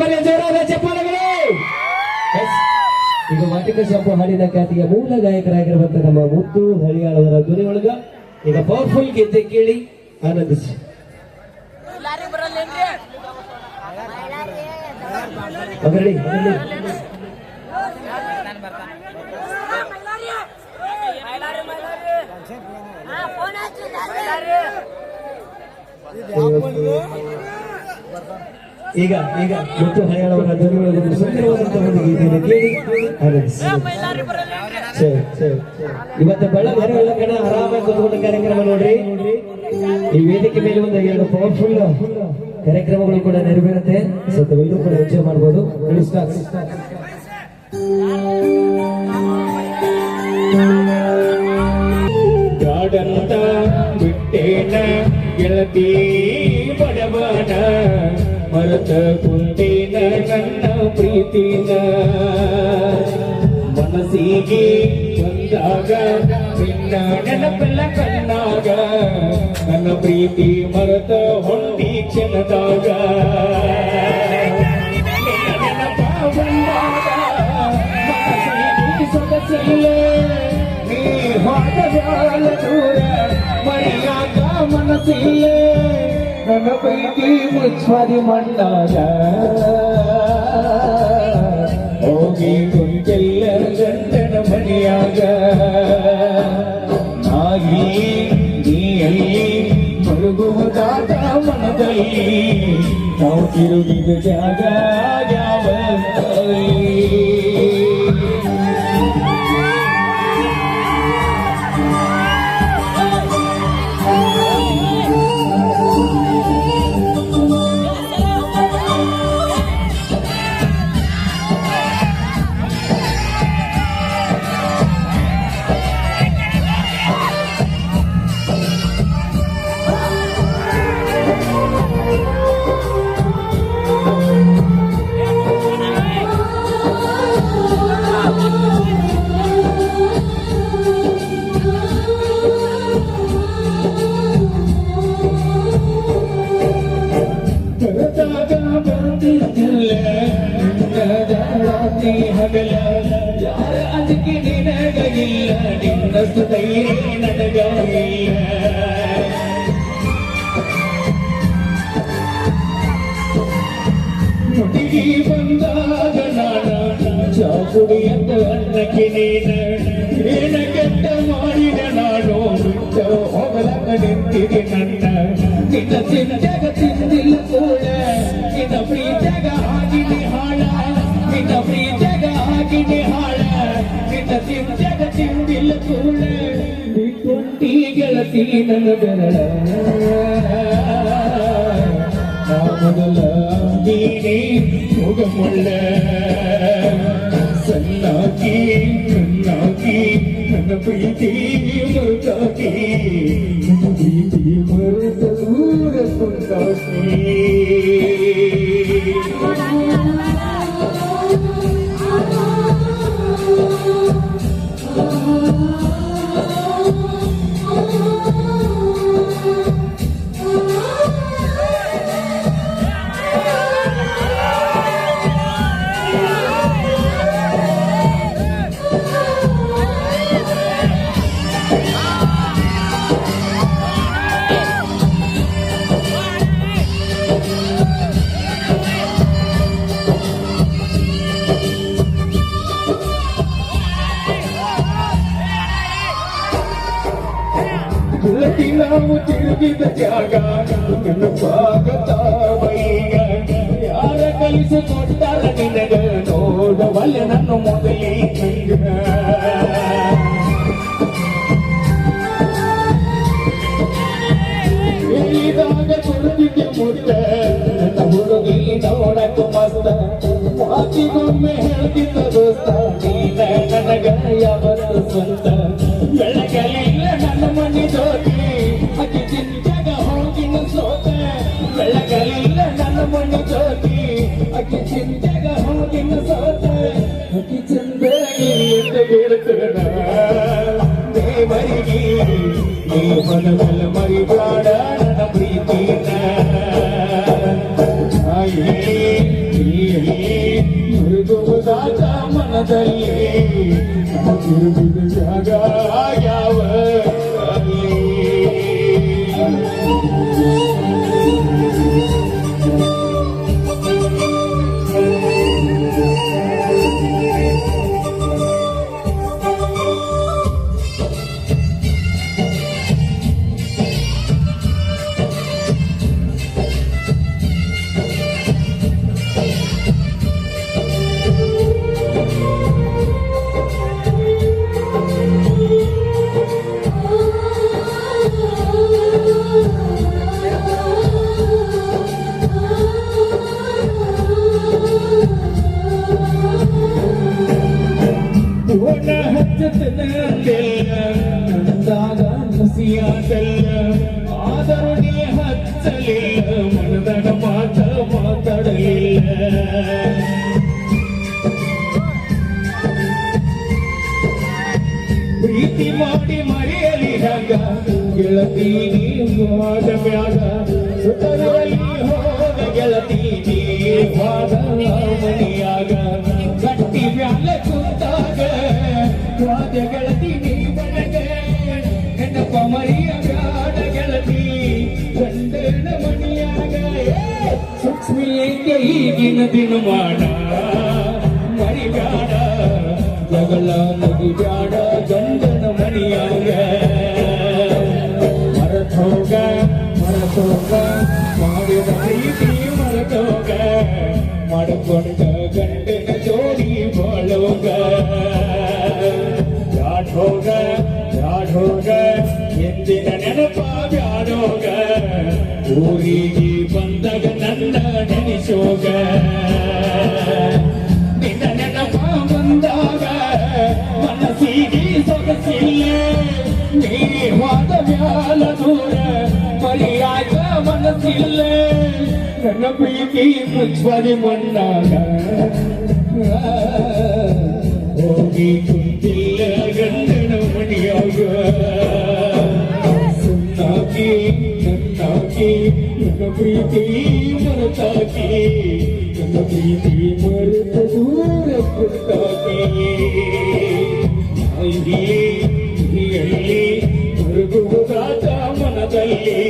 ಬರೆಯ ಜೋರಾದ ಚಪ್ಪಾಳೆಗಳು ಈಗ ವಾಟಿಕ ಶಾಪು ಹಾಡಿದ ಖ್ಯಾತಿಯ ಮೂಲ ಗಾಯಕರಾಗಿರುವಂತ ನಮ್ಮ ಮುದ್ದು ಹಳಿಯಾಳವರ ಧ್ವನಿ ಒಳಗ ಈಗ ಪವರ್ಫುಲ್ ಗೀತೆ ಕೇಳಿ ಆನಂದಿಸಿ. ಹಾ ಫೋನ್ ಈಗ ಈಗ ಮುತ್ತು ಹರಿಯಾಣವರ ಧ್ವನಿ ಒಳಗೆ ಒಂದು ಸುಂದರವಾದಂತಹ ಒಂದು ಗೀತೆಯನ್ನು ಕೇಳಿ ಸರಿ ಸರಿ ಇವತ್ತು ಬೆಳಗ್ಗೆ ಹೊರಗೆಲ್ಲ ಕಡೆ ಆರಾಮಾಗಿ ಕೂತ್ಕೊಂಡ ಕಾರ್ಯಕ್ರಮ ನೋಡ್ರಿ. ಈ ವೇದಿಕೆ ಮೇಲೆ ಒಂದು ಎರಡು ಪವರ್ಫುಲ್ ಕಾರ್ಯಕ್ರಮಗಳು ಕೂಡ ನೆರವೇರುತ್ತೆ. ಸ್ವಲ್ಪ ಎಲ್ಲರೂ ಕೂಡ ಎಂಜಾಯ್ ಮಾಡ್ಬೋದು. ಗಾರ್ಡನ್ ಬಿಟ್ಟೇನ ಗೆಳತಿ ಮರತ ಕುಂತಿನ ನನ್ನ ಪ್ರೀತಿನ. ಮನಸ್ಸಿಗೆ ಬಂದಾಗ, ನಿನ್ನ ನೆನಪೆಲ್ಲ ಕಣ್ಣಾಗ. ನನ್ನ ಪ್ರೀತಿ ಮರತ ಹೊಂದಿ ಕ್ಷಣದಾಗ. ಸೊಗಸಿಲ್ಲೇ ನೀ ಹೋದಗಾಲ ದೂರ ಮರೆಯಾಗ ಮನಸ್ಸಿಲ್ಲೇ. ನನ್ನ ಪ್ರೀತಿ ಮುಚ್ಚಾರಿ ಮಣ್ಣಾಗ ಹೋಗಿ ಕುಂಚೆಲ್ಲ ಗಂಡನ ಮನೆಯಾಗ ನಾಗಿ ನೀಯಲ್ಲಿ ಮರುಗುವುದಾದ ಮನದಲ್ಲಿ ನಾವು ತಿರುಗಿದ ಜಾಗ ಯಾವ ಯಾರ ಅದಕ್ಕೆ ನಿನಗಿಲ್ಲ ನಿನ್ನಷ್ಟು ಧೈರ್ಯ ನನಗಿಲ್ಲ ಹುಡುಗಿ ಬಂದಾಗ ನಾನು ಚಾಕುಡಿ ಅಂತ ಅನ್ನಕ್ಕೆ ನೀನ. ಏನ ಕೆಟ್ಟ ಮಾಡಿದ ನಾನು ಬಿಟ್ಟ ಹೋಗಲಕ ನಿಂತಿದೆ ನನ್ನ ನಿನ್ನ ಗೆಳತಿ ನನ್ನ ಬೆರಳ ನಾ ಮೊದಲ ನೀನೇ ಹೋಗಮೊಳ್ಳ ಸಣ್ಣಾಕಿ ನನ್ನಾಕಿ ನನ್ನ ಪ್ರೀತಿ ಗೆಳತಿ ನಾವು ತಿರುಗಿದ ಜಾಗ ನೆನಪಾಗತಾವಯ್ಯ ಯಾರ ಕಲಿಸಿಕೊಟ್ಟಾರ ನಿನಗ ನೋಡವಲ್ಲ ನನ್ನ ಮೊದಲಿಗೆ ಹೇಳಿದಾಗ ಕೊಡುತ್ತಿದ್ದೆ ಮುಟ್ಟ ನನ್ನ ಹುಡುಗಿ ನೋಡಕ ಮಸ್ತ ಮಾತಿಗೊಮ್ಮೆ ಹೇಳ್ತಿದ್ದ ದೋಸ್ತ ನೀನ கேளுக்கிறேன் மருகி நீ மனமல்ல மறிவா ನಂದಾಗ ಹಸಿಯಾದಲ್ಲ ಆದರೂ ನೀ ಹಚ್ಚಲಿಲ್ಲ ಮನದಾಗ ಮಾತ ಮಾತಾಡಲಿಲ್ಲ ಪ್ರೀತಿ ಮಾಡಿ ಮರೆಯಲಿ ಹಂಗ ಗೆಳತಿ ನೀ ಮ್ಯಾಗ ಸುತ್ತರಲ್ಲಿ ಹೋದ ಗೆಳತಿ ಹೋದ ಮನೆಯಾಗ ಕುಂತಾಗ ಹೋದ ಗೆಳತಿ ನೀ ಬನಗ ನೆನಪ ಮರಿಯ ಬ್ಯಾಡ ಗೆಳತಿ ಗಂಡನ ಮನೆಯಾಗ ಸೂಕ್ಷ್ಮಿ ಏಕೆ ಈಗಿನ ದಿನ ಮಾಡ ಮರಿಬ್ಯಾಡ ಜಗಳ ಮುಗಿಬ್ಯಾಡ ಗಂಡನ ಮನೆಯಾಗ ಮರತೋಗ ಮರತೋಗ ಮಾಡಿದ ಪ್ರೀತಿ ಮರತೋಗ ಮಾಡಿಕೊಂಡ ನನ್ನ ಪ್ರೀತಿ ಮುಚ್ಚಬಾರಿ ಮಣ್ಣಾಗ ಹೋಗಿ ಕುಂತಿಲ್ಲ ಗಂಡನ ಮನೆಯಾಗ ಸುನ್ನಾಕಿ ನನ್ನಾಕಿ ನನ್ನ ಪ್ರೀತಿ ಮರತಾಕಿ ನನ್ನ ಪ್ರೀತಿ ಮರೆತ ದೂರ ಕುಂತಾಕಿ ಇಲ್ಲಿ ಇಲ್ಲಿ ಮರುಗುವುದಾದ ಮನದಲ್ಲಿ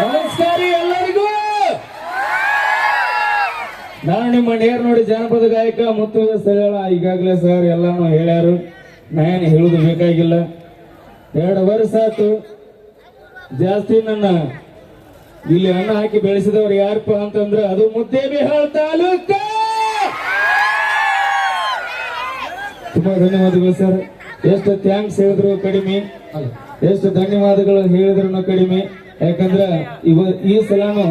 ನಮಸ್ಕಾರ ಎಲ್ಲರಿಗೂ ನಾನು ನಿಮ್ಮ ನೇರ್ ನೋಡಿ ಜಾನಪದ ಗಾಯಕ ಮುತ್ತು ಸರಳ ಈಗಾಗಲೇ ಸರ್ ಎಲ್ಲಾನು ಹೇಳ್ಯಾರು ನಾನು ಹೇಳುದು ಬೇಕಾಗಿಲ್ಲ ಎರಡು ವರ್ಷ ಆತು ಜಾಸ್ತಿ ನನ್ನ ಇಲ್ಲಿ ಅನ್ನ ಹಾಕಿ ಬೆಳೆಸಿದವರು ಯಾರಪ್ಪ ಅಂತಂದ್ರೆ ಅದು ಮುದ್ದೇಬಿಹಾಳ್ ತಾಲೂಕ ತುಂಬಾ ಧನ್ಯವಾದಗಳು ಸರ್. ಎಷ್ಟು ಥ್ಯಾಂಕ್ಸ್ ಹೇಳಿದ್ರು ಕಡಿಮೆ. ಎಷ್ಟು ಧನ್ಯವಾದಗಳು ಹೇಳಿದ್ರು ಕಡಿಮೆ. ಯಾಕಂದ್ರೆ ಇವ ಈ ಸಲಾನು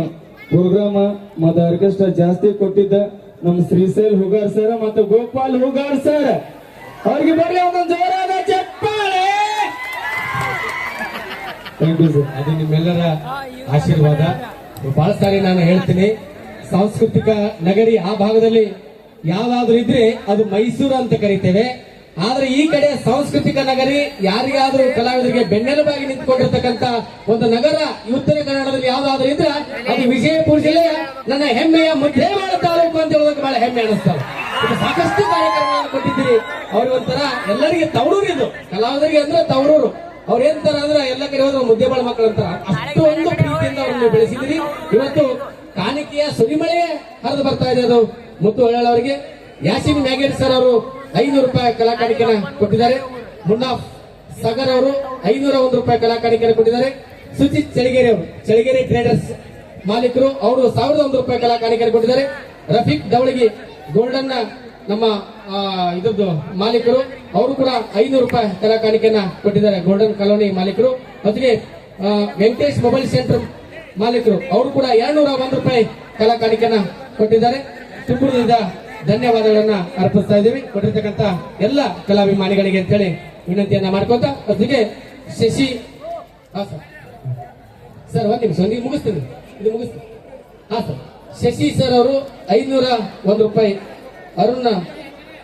ಪ್ರೋಗ್ರಾಮ್ ಮತ್ತು ಆರ್ಕೆಸ್ಟ್ರಾ ಜಾಸ್ತಿ ಕೊಟ್ಟಿದ್ದ ನಮ್ಮ ಶ್ರೀಶೈಲ್ ಹುಗಾರ್ ಸರ್ ಮತ್ತು ಗೋಪಾಲ್ ಹುಗಾರ್ ಸರ್ ಅವ್ರಿಗೆ ಬರ್ಲಿ ಒಂದೊಂದು ಜೋರಾದ ಚಪ್ಪಾಳೆ. ಥ್ಯಾಂಕ್ ಯು ಸರ್ ಅದು ನಿಮ್ಮೆಲ್ಲರ ಆಶೀರ್ವಾದ. ಬಹಳ ಸಾರಿ ನಾನು ಹೇಳ್ತೀನಿ. ಸಾಂಸ್ಕೃತಿಕ ನಗರಿ ಆ ಭಾಗದಲ್ಲಿ ಯಾವ್ದಾದ್ರು ಇದ್ರೆ ಅದು ಮೈಸೂರು ಅಂತ ಕರಿತೇವೆ. ಆದ್ರೆ ಈ ಕಡೆ ಸಾಂಸ್ಕೃತಿಕ ನಗರಿ ಯಾರಿಗಾದ್ರೂ ಕಲಾವಿದರಿಗೆ ಬೆನ್ನೆಲುಬಾಗಿ ನಿಂತ್ಕೊಂಡಿರ್ತಕ್ಕಂತ ಒಂದು ನಗರ ಈ ಉತ್ತರ ಕನ್ನಡದಲ್ಲಿ ಯಾವ್ದಾದ್ರೂ ಇದ್ರೆ ಅದು ವಿಜಯಪುರ ಜಿಲ್ಲೆಯ ನನ್ನ ಹೆಮ್ಮೆಯ ಮುದ್ದೇವಾಡ ತಾಲೂಕು ಅಂತ ಹೇಳೋದಕ್ಕೆ ಬಹಳ ಹೆಮ್ಮೆ ಅನಿಸ್ತಾರೆ ಸಾಕಷ್ಟು ಕಾರ್ಯಕ್ರಮಗಳನ್ನು ಕೊಟ್ಟಿದ್ದೀರಿ. ಅವ್ರಿಗೆ ಒಂಥರ ಎಲ್ಲರಿಗೆ ತವರೂರು ಇದು. ಕಲಾವಿದರಿಗೆ ಅಂದ್ರೆ ತವರೂರು. ಅವ್ರ ಏನಂತಾರ ಅಂದ್ರೆ ಎಲ್ಲ ಕಡೆ ಹೋದ್ರೆ ಮುದ್ದೆಬಾಳ ಮಕ್ಕಳು ಅಷ್ಟು ಒಂದು ಪ್ರೀತಿಯಿಂದ ಅವ್ರನ್ನ ಬೆಳೆಸಿದಿರಿ ಇವತ್ತು ಕಾಣಿಕೆಯ ಸುರಿಮಳೆ ಹರಿದು ಬರ್ತಾ ಇದೆ ಅದು. ಮುತ್ತು ಅವರಿಗೆ. ಯಾಸಿನ್ ಮ್ಯಾಗೇಡ್ ಸರ್ ಅವರು ಐನೂರು ರೂಪಾಯಿ ಕಲಾಕಾಣಿಕೆನ ಕೊಟ್ಟಿದ್ದಾರೆ. ಮುನ್ನಾಫ್ ಸಾಗರ್ ಅವರು ಐನೂರ ಒಂದು ರೂಪಾಯಿ ಕಲಾಕಾಣಿಕೆನ ಕೊಟ್ಟಿದ್ದಾರೆ. ಸುಜಿತ್ ಚಳಿಗೇರಿ ಅವರು, ಚಳಿಗೇರಿ ಟ್ರೇಡರ್ಸ್ ಮಾಲೀಕರು, ಅವರು ಸಾವಿರದ ಒಂದು ರೂಪಾಯಿ ಕಲಾಕಾಣಿಕೆನ ಕೊಟ್ಟಿದ್ದಾರೆ. ರಫೀಕ್ ದವಳಗಿ ಗೋಲ್ಡನ್ನ ನಮ್ಮ ಇದ್ರದ್ದು ಮಾಲೀಕರು, ಅವರು ಕೂಡ ಐನೂರು ರೂಪಾಯಿ ಕಲಾಕಾಣಿಕೆಯನ್ನ ಕೊಟ್ಟಿದ್ದಾರೆ. ಗೋಲ್ಡನ್ ಕಾಲೋನಿ ಮಾಲೀಕರು. ಜೊತೆಗೆ ವೆಂಕಟೇಶ್ ಮೊಬೈಲ್ ಸೆಂಟರ್ ಮಾಲೀಕರು, ಅವರು ಕೂಡ ಎರಡ್ನೂರ ಒಂದು ರೂಪಾಯಿ ಕಲಾ ಕಾಣಿಕೆಯನ್ನ ಕೊಟ್ಟಿದ್ದಾರೆ. ತುಂಬುವುದರಿಂದ ಧನ್ಯವಾದಗಳನ್ನ ಅರ್ಪಿಸ್ತಾ ಇದ್ದೀವಿ. ಕೊಟ್ಟಿರ್ತಕ್ಕಂತ ಎಲ್ಲ ಕಲಾಭಿಮಾನಿಗಳಿಗೆ ಅಂತೇಳಿ ವಿನಂತಿಯನ್ನ ಮಾಡ್ಕೋತ ಅದಕ್ಕೆ ಶಶಿ ಹಾ, ಸರ್. ಸರ್, ಒಂದ್ ನಿಮಿಷ ನೀವು ಮುಗಿಸ್ತೀನಿ. ಇದು ಮುಗಿಸ್ತೀನಿ. ಹಾ, ಸರ್. ಶಶಿ ಸರ್ ಅವರು ಐನೂರ ಒಂದು ರೂಪಾಯಿ. ಅರುಣ್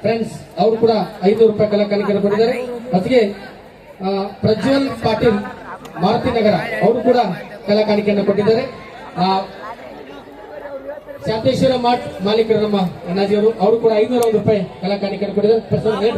ಫ್ರೆಂಡ್ಸ್ ಅವರು ಕೂಡ ಐನೂರು ರೂಪಾಯಿ ಕಲಾ ಕಾಣಿಕೆ ಕೊಟ್ಟಿದ್ದಾರೆ. ಅದಕ್ಕೆ ಪ್ರಜ್ವಲ್ ಪಾಟೀಲ್, ಮಾರುತಿ ನಗರ, ಅವರು ಕೂಡ ಕಲಾಕಾಣಿಕೆಯನ್ನು ಕೊಟ್ಟಿದ್ದಾರೆ. ಶಾಂತೇಶ್ವರ ಮಾಟ್ ಮಾಲೀಕರು ನಮ್ಮ ಅಣ್ಣಾಜಿಯವರು ಅವರು ಕೂಡ ಐನೂರ ಒಂದು ರೂಪಾಯಿ ಕಲಾ ಕಾಣಿಕೆಯನ್ನು ಕೊಟ್ಟಿದ್ದಾರೆ ಪ್ರಸಾದ್ ಹೇಳಿ.